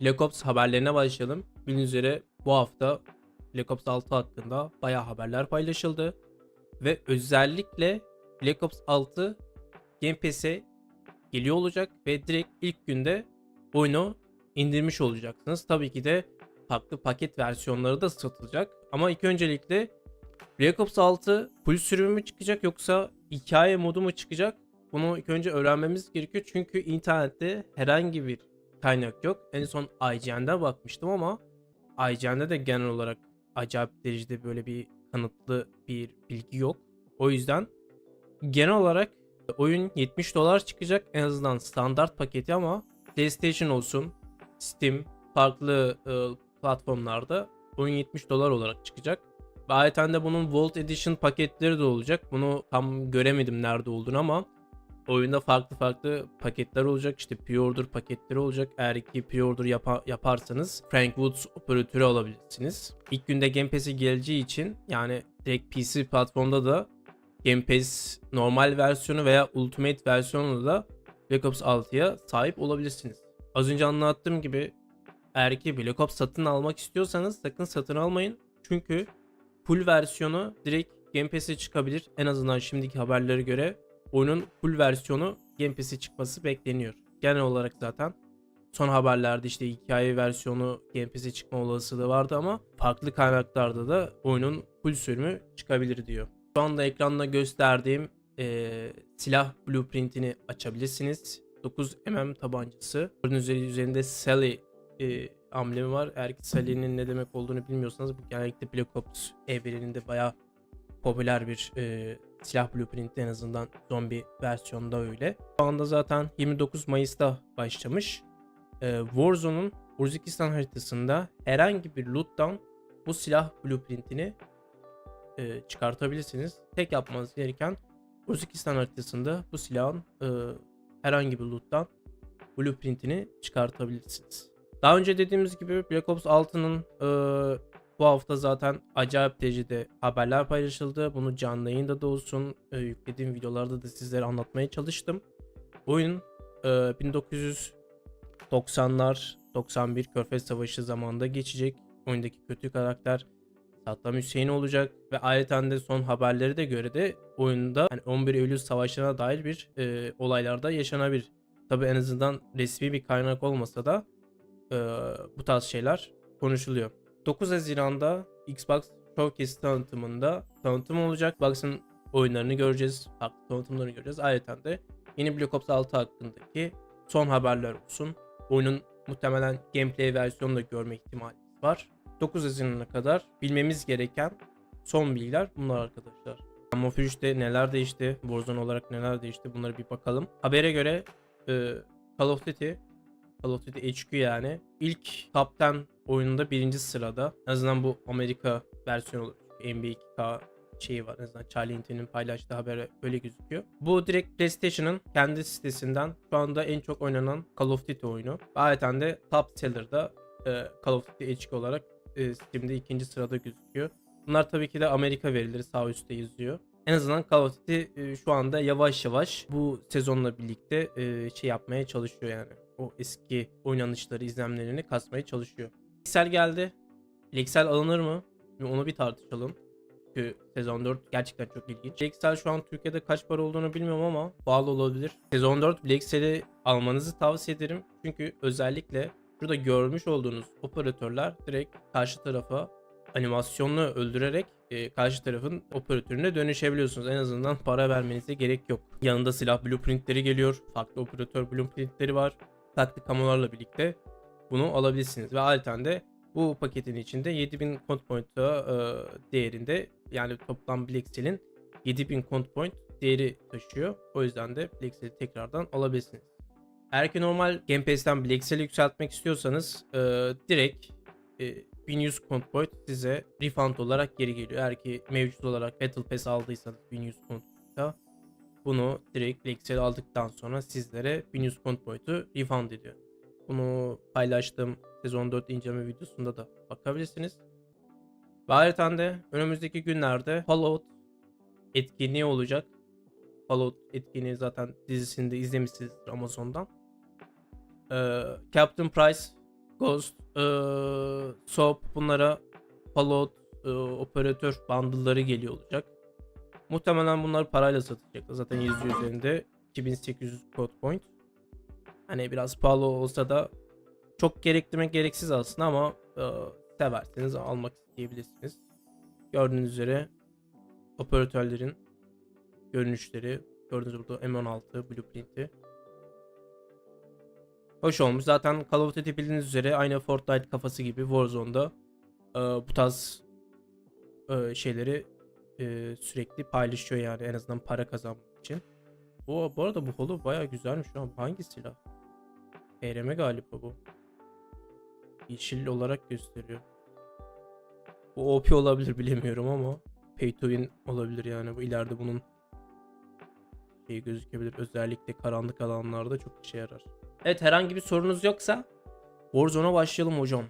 Black Ops haberlerine başlayalım. Bildiğiniz üzere bu hafta Black Ops 6 hakkında bayağı haberler paylaşıldı. Ve özellikle Black Ops 6 Game Pass'e geliyor olacak ve direkt ilk günde oyunu indirmiş olacaksınız. Tabii ki de farklı paket versiyonları da satılacak. Ama ilk öncelikle Black Ops 6 full sürümü mü çıkacak yoksa hikaye modu mu çıkacak? Bunu ilk önce öğrenmemiz gerekiyor. Çünkü internette herhangi bir kaynak yok. En son IGN'de bakmıştım ama IGN'de de genel olarak acayip derecede böyle bir kanıtlı bir bilgi yok. O yüzden genel olarak oyun 70 dolar çıkacak en azından standart paketi ama PlayStation olsun, Steam, farklı e, platformlarda oyun 70 dolar olarak çıkacak. Ve ayrıca bunun Vault Edition paketleri de olacak. Bunu tam göremedim nerede olduğunu ama oyunda farklı farklı paketler olacak. İşte pre-order paketleri olacak. Eğer ki pre-order yapa- yaparsanız Frank Woods operatörü alabilirsiniz. İlk günde Game Pass'e geleceği için yani direkt PC platformda da Game Pass normal versiyonu veya Ultimate versiyonu da Black Ops 6'ya sahip olabilirsiniz. Az önce anlattığım gibi eğer ki Black Ops satın almak istiyorsanız sakın satın almayın. Çünkü full versiyonu direkt Game Pass'e çıkabilir. En azından şimdiki haberlere göre oyunun full versiyonu Game Pass'e çıkması bekleniyor. Genel olarak zaten son haberlerde işte hikaye versiyonu Game Pass'e çıkma olasılığı vardı ama farklı kaynaklarda da oyunun full sürümü çıkabilir diyor. Şu anda ekranda gösterdiğim eee, silah blueprintini açabilirsiniz. 9 mm tabancası. Gördüğünüz üzere üzerinde Sally eee, amblemi var. Eğer ki Sally'nin ne demek olduğunu bilmiyorsanız bu genellikle Black Ops evreninde bayağı popüler bir eee, silah blueprint en azından zombi versiyonda öyle. Şu anda zaten 29 Mayıs'ta başlamış. Eee, Warzone'un Uzbekistan haritasında herhangi bir loot'tan bu silah blueprintini e, çıkartabilirsiniz. Tek yapmanız gereken Uzbekistan haritasında bu silahın e, herhangi bir loot'tan blueprintini çıkartabilirsiniz. Daha önce dediğimiz gibi Black Ops 6'nın e, bu hafta zaten acayip derecede haberler paylaşıldı. Bunu canlı yayında da olsun e, yüklediğim videolarda da sizlere anlatmaya çalıştım. Oyun e, 1990'lar 91 Körfez Savaşı zamanında geçecek. Oyundaki kötü karakter Saddam Hüseyin olacak ve ayrıca de son haberleri de göre de oyunda hani 11 Eylül savaşlarına dair bir e, olaylarda yaşanabilir. Tabi en azından resmi bir kaynak olmasa da e, bu tarz şeyler konuşuluyor. 9 Haziran'da Xbox Showcase tanıtımında tanıtım olacak. Xbox'ın oyunlarını göreceğiz. Farklı tanıtımlarını göreceğiz. Ayrıca de yeni Black Ops 6 hakkındaki son haberler olsun. Oyunun muhtemelen gameplay versiyonunu da görme ihtimalimiz var. 9 Haziran'a kadar bilmemiz gereken son bilgiler bunlar arkadaşlar. Camouflage'de neler değişti, Warzone olarak neler değişti bunları bir bakalım. Habere göre e, Call of Duty, Call of Duty HQ yani ilk top 10 oyununda birinci sırada. En azından bu Amerika versiyonu olur. NBA 2K şeyi var. En azından Charlie Hinton'un paylaştığı haber öyle gözüküyor. Bu direkt PlayStation'ın kendi sitesinden şu anda en çok oynanan Call of Duty oyunu. Ayrıca de top seller'da e, Call of Duty HQ olarak e, Steam'de ikinci sırada gözüküyor. Bunlar tabii ki de Amerika verileri sağ üstte yazıyor. En azından Call of Duty e, şu anda yavaş yavaş bu sezonla birlikte e, şey yapmaya çalışıyor yani. O eski oynanışları, izlemlerini kasmaya çalışıyor. Lexel geldi. Lexel alınır mı? Onu bir tartışalım. Çünkü sezon 4 gerçekten çok ilginç. Lexel şu an Türkiye'de kaç para olduğunu bilmiyorum ama pahalı olabilir. Sezon 4 Lexel'i almanızı tavsiye ederim. Çünkü özellikle Şurada görmüş olduğunuz operatörler direkt karşı tarafa animasyonla öldürerek e, karşı tarafın operatörüne dönüşebiliyorsunuz. En azından para vermenize gerek yok. Yanında silah blueprintleri geliyor. Farklı operatör blueprintleri var. Farklı kamolarla birlikte bunu alabilirsiniz. Ve ayrıca de bu paketin içinde 7000 code point e, değerinde yani toplam Blackcell'in 7000 code point değeri taşıyor. O yüzden de Blackcell'i tekrardan alabilirsiniz. Eğer ki normal Game Pass'ten Blackcell'i yükseltmek istiyorsanız e, direkt e, 1100 Count Point size refund olarak geri geliyor. Eğer ki mevcut olarak Battle Pass aldıysanız 1100 Count Point'a bunu direkt Blackcell aldıktan sonra sizlere 1100 Count Point'u refund ediyor. Bunu paylaştığım sezon 4 inceleme videosunda da bakabilirsiniz. Ve ayrıca de önümüzdeki günlerde Fallout etkinliği olacak. Fallout etkinliği zaten dizisini de izlemişsinizdir Amazon'dan. Ee, Captain Price Ghost, eee Soap bunlara Fallout eee, operatör bundle'ları geliyor olacak. Muhtemelen bunlar parayla satılacak. Zaten yazıyor üzerinde 2800 code point. Hani biraz pahalı olsa da çok gerekli mi gereksiz aslında ama eee, severseniz almak isteyebilirsiniz. Gördüğünüz üzere operatörlerin görünüşleri gördüğünüz burada M16 blueprint'i Hoş olmuş. Zaten Call of Duty bildiğiniz üzere aynı Fortnite kafası gibi Warzone'da e, bu tarz e, şeyleri e, sürekli paylaşıyor yani en azından para kazanmak için. Bu, bu arada bu holo baya güzelmiş şu an. Hangi silah? ERM galiba bu. Yeşil olarak gösteriyor. Bu OP olabilir bilemiyorum ama Pay to win olabilir yani. Bu ileride bunun şey gözükebilir. Özellikle karanlık alanlarda çok işe yarar. Evet herhangi bir sorunuz yoksa Warzone'a başlayalım hocam.